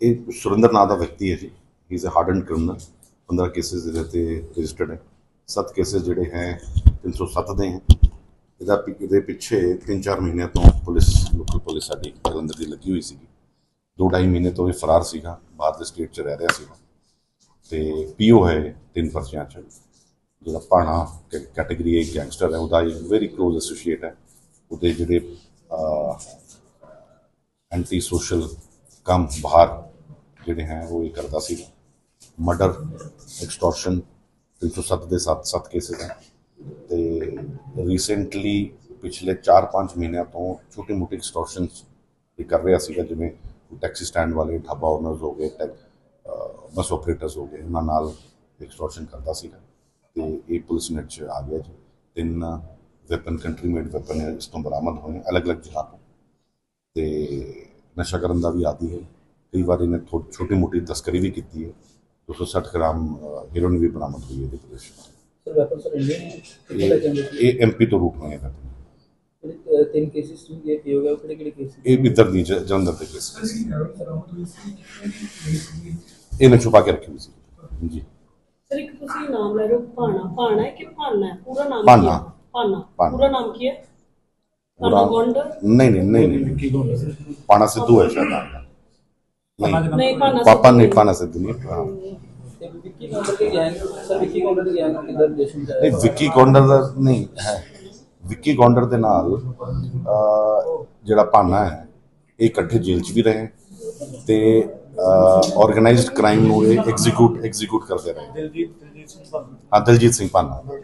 ਇਹ ਸੁਰਿੰਦਰ ਨਾਂ ਦਾ ਵਿਅਕਤੀ ਹੈ ਜੀ। He is a hardened criminal 15 cases ਇਹਦੇ ਤੇ ਰਜਿਸਟਰਡ ਹੈ। 7 ਕੇਸਿਸ ਜਿਹੜੇ ਹੈ 307 ਦੇ ਹੈ। ਇਹਦਾ ਪਿ- ਇਹਦੇ ਪਿੱਛੇ 3-4 ਮਹੀਨਿਆਂ ਤੋਂ ਪੁਲਿਸ ਲੋਕਲ ਪੁਲਿਸ ਸਾਡੀ ਜਲੰਧਰ ਦੀ ਲੱਗੀ ਹੋਈ ਸੀਗੀ। ਦੋ ਢਾਈ ਮਹੀਨੇ ਤੋਂ ਇਹ ਫਰਾਰ ਸੀਗਾ। ਬਾਹਰਲੇ ਸਟੇਟ 'ਚ ਰਹਿ ਰਿਹਾ ਸੀਗਾ। ਤੇ ਪੀਓ ਹੈ ਤਿੰਨ ਪਰਚਿਆਂ 'ਚ। ਜਿਹੜਾ ਪਾਣਾ ਕੈਟਾਗਰੀ ਇੱਕ ਗੈਂਗਸਟਰ ਹੈ, ਉਹਦਾ ਵੈਰੀ ক্লোਜ਼ ਐਸੋਸੀਏਟ ਹੈ। ਉਹਦੇ ਜਿਹੜੇ ਐਂਟੀ ਸੋਸ਼ਲ ਕੰਮ ਬਾਹਰ ਜਿਹੜੇ ਹੈ, ਉਹ ਇਹ ਕਰਦਾ ਸੀ ਮਰਡਰ ਐਕਸਟੋਰਸ਼ਨ 307 ਦੇ 7-7 ਕੇਸਿਸ ਹੈ। ਤੇ ਰੀਸੈਂਟਲੀ ਪਿਛਲੇ 4-5 ਮਹੀਨਿਆਂ ਤੋਂ ਛੋਟੀ ਮੋਟੀ ਐਕਸਟੋਰਸ਼ਨਸ ਵੀ ਕਰ ਰਿਹਾ ਸੀਗਾ, ਜਿਵੇਂ ਟੈਕਸੀ ਸਟੈਂਡ ਵਾਲੇ ਢਾਬਾ ਓਨਰਸ ਹੋ ਗਏ, ਟੈਕ ਬੱਸ ਆਪਰੇਟਰਸ ਹੋ ਗਏ, ਉਹਨਾਂ ਨਾਲ ਐਕਸਟੋਰਸ਼ਨ ਕਰਦਾ ਸੀਗਾ। ਤੇ ਇਹ ਪੁਲਿਸ ਨੇ ਚ ਆ ਗਿਆ ਜੀ। ਤਿੰਨ ਵੈਪਨ ਕੰਟਰੀ ਮੇਡ ਵੈਪਨ ਇਸ ਤੋਂ ਬਰਾਮਦ ਹੋਏ, ਅਲੱਗ-ਅਲੱਗ ਜਗ੍ਹਾ ਤੋਂ। ਤੇ ਨਸ਼ਾ ਕਰਨ ਦਾ ਵੀ ਆਦੀ ਹੈ। ਕਈ ਵਾਰ ਇਹਨੇ ਛੋਟੀ ਮੋਟੀ ਤਸਕਰੀ ਵੀ ਕੀਤੀ ਹੈ 260 ਗ੍ਰਾਮ ਹੀਰੋਇਨ ਵੀ ਬਰਾਮਦ ਹੋਈ ਹੈ ਇਹਦੇ Pradesh sir weapon sir Indian ਕਿਹੜਾ ਇਹ ਜਾਂਦੇ ਸੀ ਇਹ ਐਮਪੀ ਤੋਂ ਰੂਟ ਹੋਏ ਹੈ ਜਿਹੜੇ, ਅਹ, ਤਿੰਨ ਕੇਸਿਸ ਵੀ ਇਹ ਹੋ ਗਿਆ ਕਿਹੜੇ ਕਿਹੜੇ ਕੇਸ ਇਹ ਵੀ ਇੱਧਰ ਦੀ ਜ- ਜਲੰਧਰ ਦੇ ਕੇਸ ਇਹਨੇ ਛੁਪਾ ਕੇ ਰੱਖੀ ਹੋਈ ਸੀ ਜੀ ਸਰ ਇੱਕ ਤੁਸੀਂ ਨਾਮ ਲੈ ਰਹੇ ਹੋ ਭਾਣਾ ਭਾਣਾ ਹੈ ਕਿ ਭਾਨਾ ਹੈ ਪੂਰਾ ਨਾਮ ਭਾਨਾ। ਕੀ ਹੈ ਭਾਨਾ ਭਾਨਾ। ਪੂਰਾ ਨਾਮ ਕੀ ਹੈ ਪੂਰਾ ਭਾਨਾ ਗੋਂਡ ਨਹੀਂ ਨਹੀਂ ਨਹੀਂ ਨਹੀਂ ਪਾਣਾ ਸਿੱਧੂ ਹੈ ਸ਼ਾਇਦ ਨਾਮ ਨਹੀਂ। ਨਹੀਂ ਭਾਨਾ ਪਾਪਾ ਨਹੀਂ ਪਾਣਾ ਸਿੱਧੂ। ਨਹੀਂ ਹਾਂ। ਤੇ ਵਿੱਕੀ ਕੌਂਡਰ ਦੀ ਸਰ ਵਿੱਕੀ ਕੌਂਡਰ ਦੀ ਨਹੀਂ ਨਹੀਂ ਨਾਲ ਜਿਹੜਾ ਪਾਨਾ ਹੈ ਇਹ ਇਕੱਠੇ ਜੇਲ੍ਹ 'ਚ ਵੀ ਰਹੇ ਤੇ ਆਰਗੇਨਾਈਜ਼ਡ ਕ੍ਰਾਈਮ ਨੂੰ ਇਹ ਐਗਜ਼ੀਕਿਊਟ ਐਗਜ਼ੀਕਿਊਟ ਕਰਦੇ ਰਹੇ। ਦਿਲਜੀਤ ਦਿਲਜੀਤ ਸਿੰਘ ਭਾਨੂ। ਹਾਂ ਦਲਜੀਤ ਸਿੰਘ ਪਾਨਾ